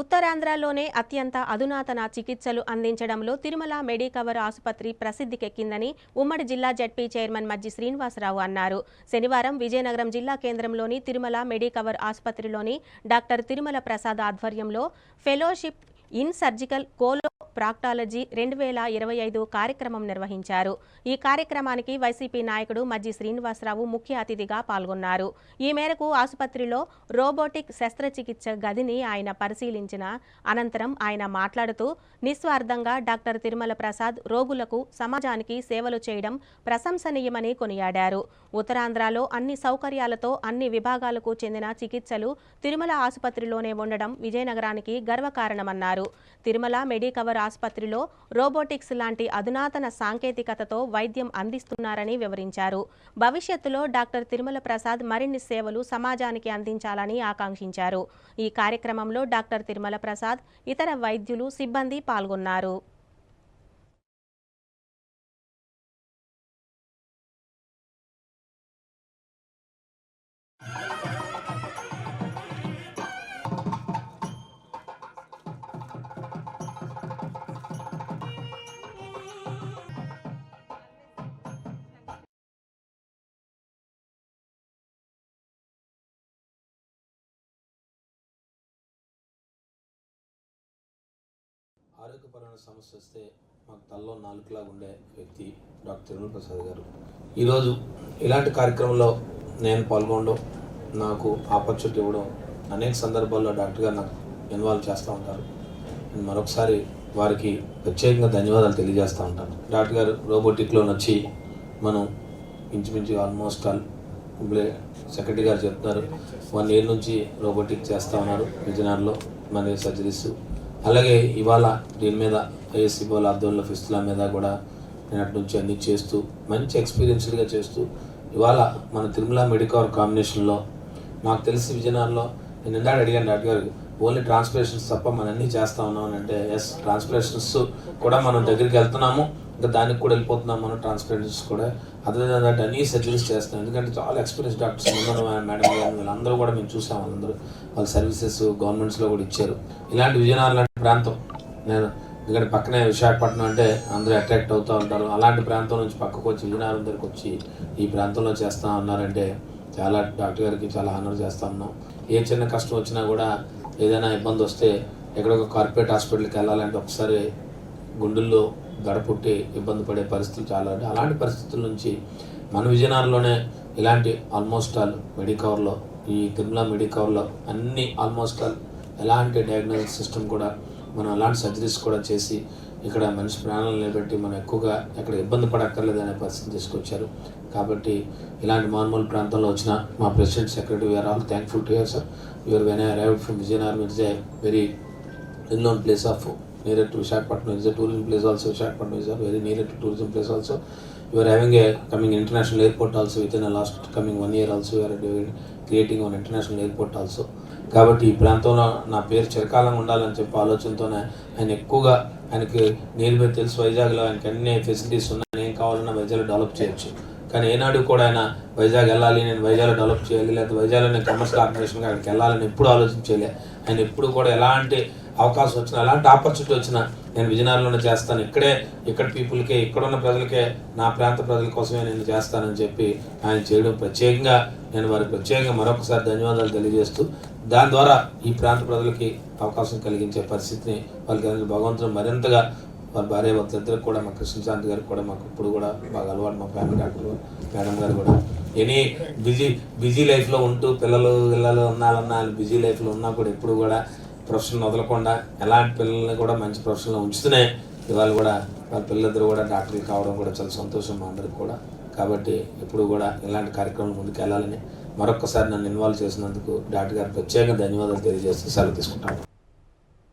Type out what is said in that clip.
ఉత్తరాంధ్రలోనే అత్యంత అధునాతన చికిత్సలు అందించడంలో తిరుమల మెడికవర్ ఆసుపత్రి ప్రసిద్ధికెక్కిందని ఉమ్మడి జిల్లా జడ్పీ చైర్మన్ మజ్జి శ్రీనివాసరావు అన్నారు. శనివారం విజయనగరం జిల్లా కేంద్రంలోని తిరుమల మెడికవర్ ఆసుపత్రిలోని డాక్టర్ తిరుమల ప్రసాద్ ఆధ్వర్యంలో fellowship in surgical coloproctology రెండు వేల ఇరవై ఐదు కార్యక్రమం నిర్వహించారు. ఈ కార్యక్రమానికి వైసీపీ నాయకుడు మజ్జి శ్రీనివాసరావు ముఖ్య అతిథిగా పాల్గొన్నారు. ఈ మేరకు ఆసుపత్రిలో రోబోటిక్ శస్త్రచికిత్స గదిని ఆయన పరిశీలించిన అనంతరం ఆయన మాట్లాడుతూ నిస్వార్థంగా డాక్టర్ తిరుమల ప్రసాద్ రోగులకు సమాజానికి సేవలు చేయడం ప్రశంసనీయమని కొనియాడారు. ఉత్తరాంధ్రలో అన్ని సౌకర్యాలతో అన్ని విభాగాలకు చెందిన చికిత్సలు తిరుమల ఆసుపత్రిలోనే ఉండడం విజయనగరానికి గర్వకారణమన్నారు. తిరుమల మెడికవర్ ఆసుపత్రిలో రోబోటిక్స్ లాంటి అధునాతన సాంకేతికతతో వైద్యం అందిస్తున్నారని వివరించారు. భవిష్యత్తులో డాక్టర్ తిరుమల ప్రసాద్ మరిన్ని సేవలు సమాజానికి అందించాలని ఆకాంక్షించారు. ఈ కార్యక్రమంలో డాక్టర్ తిరుమల ప్రసాద్ ఇతర వైద్యులు సిబ్బంది పాల్గొన్నారు. ఆరోగ్యపరమైన సమస్య వస్తే మాకు తలలో నాలుగులాగా ఉండే వ్యక్తి డాక్టర్ తిరుమల ప్రసాద్ గారు. ఈరోజు ఇలాంటి కార్యక్రమంలో నేను పాల్గొనడం నాకు ఆపర్చునిటీ ఇవ్వడం అనేక సందర్భాల్లో డాక్టర్ గారు నాకు ఇన్వాల్వ్ చేస్తూ ఉంటారు. నేను మరొకసారి వారికి ప్రత్యేకంగా ధన్యవాదాలు తెలియజేస్తూ ఉంటాను. డాక్టర్ గారు రోబోటిక్లో వచ్చి మనం ఇంచుమించు ఆల్మోస్ట్ ఆల్ ఇప్పుడే సెక్రటరీ గారు చెప్తున్నారు వన్ ఇయర్ నుంచి రోబోటిక్ చేస్తూ ఉన్నారు విజయనగరంలో మన సర్జరీస్ అలాగే ఇవాళ దీని మీద ఏఎస్సీ బోల్ ఆధ్వర్యంలో ఫిస్తుల మీద కూడా నేను అటు నుంచి అన్ని చేస్తూ మంచి ఎక్స్పీరియన్స్డ్గా చేస్తూ ఇవాళ మన తిరుమల మెడికవర్ కాంబినేషన్లో నాకు తెలిసి విజయనగరంలో నేను ఇందాక అడిగాను డాక్టర్ గారు ఓన్లీ ట్రాన్స్పరేషన్స్ తప్ప మనం అన్నీ చేస్తా ఉన్నాం అని అంటే ఎస్ ట్రాన్స్పరేషన్స్ కూడా మనం దగ్గరికి వెళ్తున్నాము ఇంకా దానికి కూడా వెళ్ళిపోతున్నాం మనం ట్రాన్స్పరేషన్స్ కూడా. అదే దట్ అన్ని సర్జరీస్ చేస్తాం ఎందుకంటే చాలా ఎక్స్పీరియన్స్ డాక్టర్స్ ఉన్నారు మేడం గారు వీళ్ళందరూ కూడా మేము చూసాం వాళ్ళందరూ. వాళ్ళ సర్వీసెస్ గవర్నమెంట్స్లో కూడా ఇచ్చారు. ఇలాంటి విజయనగరం ప్రాంతం. నేను ఎందుకంటే పక్కనే విశాఖపట్నం అంటే అందరూ అట్రాక్ట్ అవుతూ ఉంటారు. అలాంటి ప్రాంతం నుంచి పక్కకు వచ్చి విజయనగరం దగ్గరికి వచ్చి ఈ ప్రాంతంలో చేస్తా ఉన్నారంటే చాలా డాక్టర్ గారికి చాలా ఆనర్ చేస్తా ఉన్నాం. ఏ చిన్న కష్టం వచ్చినా కూడా ఏదైనా ఇబ్బంది వస్తే ఎక్కడొక కార్పొరేట్ హాస్పిటల్కి వెళ్ళాలంటే ఒకసారి గుండెల్లో దడపుట్టి ఇబ్బంది పడే పరిస్థితులు చాలా ఉంటాయి అలాంటి పరిస్థితుల నుంచి మన విజయనగరంలోనే ఇలాంటి ఆల్మోస్ట్ ఆల్ మెడికవర్లో ఈ తిరుమల మెడికవర్లో అన్ని ఆల్మోస్ట్ ఆల్ ఎలాంటి డయాగ్నోస్టిక్ సిస్టమ్ కూడా మనం అలాంటి సర్జరీస్ కూడా చేసి ఇక్కడ మనిషి ప్రాణాలు నిలబెట్టి మనం ఎక్కువగా ఎక్కడ ఇబ్బంది పడక్కర్లేదు అనే పరిస్థితి తీసుకొచ్చారు. కాబట్టి ఇలాంటి మామూలు ప్రాంతంలో వచ్చిన మా president secretary we are all thankful to your sir your when I arrive from Vizianagaram it's a very well known place of near to Visakhapatnam is a tourism place also Visakhapatnam is very near to tourism place also your having a coming international airport also with in last coming one year also you are creating one international airport also కాబట్టి ఈ ప్రాంతంలో నా పేరు చిరకాలంగా ఉండాలని చెప్పి ఆలోచనతోనే ఆయన ఎక్కువగా ఆయనకి నేను మీద తెలుసు వైజాగ్లో ఆయనకి అన్ని ఫెసిలిటీస్ ఉన్నాయి. ఏం కావాలన్నా వైజాగ్లో డెవలప్ చేయొచ్చు. కానీ ఏనాడు కూడా ఆయన వైజాగ్ వెళ్ళాలి నేను వైజాగ్లో డెవలప్ చేయాలి లేకపోతే వైజాగ్లో నేను కమర్షియల్ కార్పొరేషన్గా అక్కడికి వెళ్ళాలని ఎప్పుడు ఆలోచించలే. ఆయన ఎప్పుడు కూడా ఎలాంటి అవకాశం వచ్చిన అలాంటి ఆపర్చునిటీ వచ్చిన నేను విజయనగరంలోనే చేస్తాను. ఇక్కడే ఇక్కడ పీపుల్కే ఇక్కడ ఉన్న ప్రజలకే నా ప్రాంత ప్రజల కోసమే నేను చేస్తానని చెప్పి ఆయన చేయడం ప్రత్యేకంగా నేను వారికి ప్రత్యేకంగా మరొకసారి ధన్యవాదాలు తెలియజేస్తూ దాని ద్వారా ఈ ప్రాంత ప్రజలకి అవకాశం కలిగించే పరిస్థితిని వాళ్ళకి భగవంతుడు మరింతగా వారి భార్య భర్తలిద్దరికి కూడా మా కృష్ణశాంతి గారికి కూడా మాకు ఇప్పుడు కూడా బాగా అలవాటు మా ఫ్యామిలీ డాక్టర్ మేడం గారు కూడా. ఎనీ బిజీ బిజీ లైఫ్లో ఉంటూ పిల్లలు పిల్లలు ఉన్నాలన్నా బిజీ లైఫ్లో ఉన్నా కూడా ఎప్పుడు కూడా ప్రొఫెషన్ వదలకుండా ఎలాంటి పిల్లల్ని కూడా మంచి ప్రొఫెషన్లో ఉంచుతూనే ఇవాళ కూడా వాళ్ళ పిల్లలిద్దరు కూడా డాక్టర్లు కావడం కూడా చాలా సంతోషం మా అందరికి కూడా. కాబట్టి ఎప్పుడు కూడా ఇలాంటి కార్యక్రమం ముందుకు వెళ్ళాలని మరొకసారి నన్ను ఇన్వాల్వ్ చేసినందుకు డాక్టర్ గారు ప్రత్యేక ధన్యవాదాలు తెలియజేస్తూ సెలవు తీసుకుంటాను